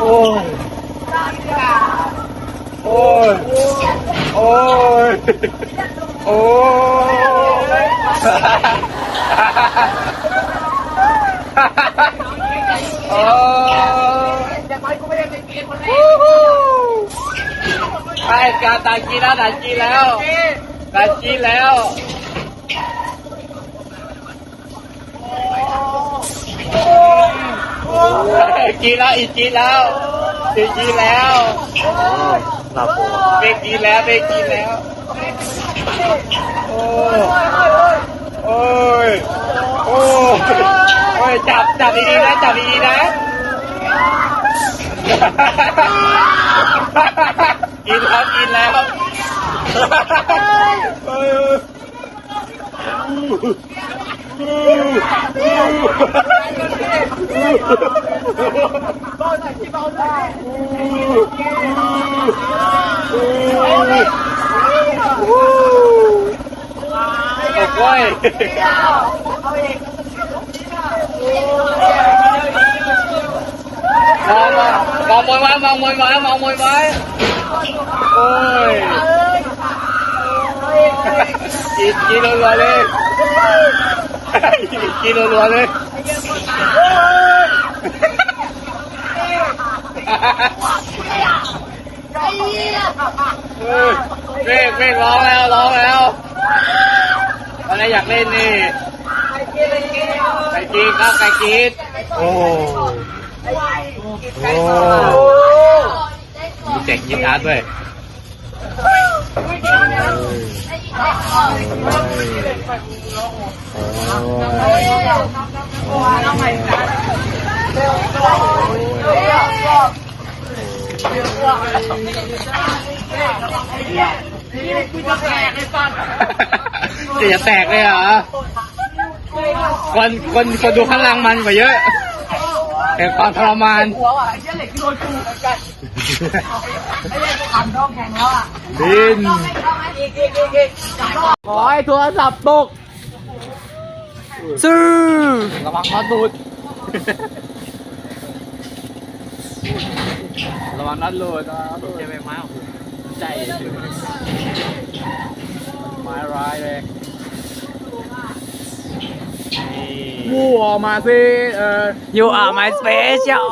โอ้ย โอ้ย โอ้ย โอ้ยโอ้ยไอ้การตากีแล้วตากีแล้วตากีแล้ว กีแล้วอีกกีแล้วอีกกีแล้วหลับหัวเบรกกีแล้วเบรกกีแล้วโอ้ยโอ้ยโอ้ยโอ้ยจับจับดีๆนะจับดีๆนะกินแล้วกินแล้วเออ โอ้ยมองมองมองมวยไว้มองม วยไว้มองมวยไว้โอ้ยกินกินรัวๆเลยกินรัวๆเลยเฮ้ยเมฆเมฆร้องแล้วร้องแล้วตอนนี้อยากเล่นนี่ไก่กีดครับไก่กีดโอ้โอ้มีแจกยิงอาร์ตด้วย จะจะแตกเลยเหรอคนคนคนดูข้างล่างมันกว่าเยอะแต่ความทรมานหัวอะไอ้เหี้ยเหล็กที่โดนกูเหมือนกันไอ้เหี้ยกูขันท้องแข็งแล้วอะบินอีกอีกอีกอีก ขอให้โทรศัพท์ตกซื้อระวังน็อตดูดระวังน็อตหลุดระวังน็อตหลุดใช่ไหมม้าโอ้โหใจไม้ร้ายเลยวูออกมาสิเอ่อ You are my special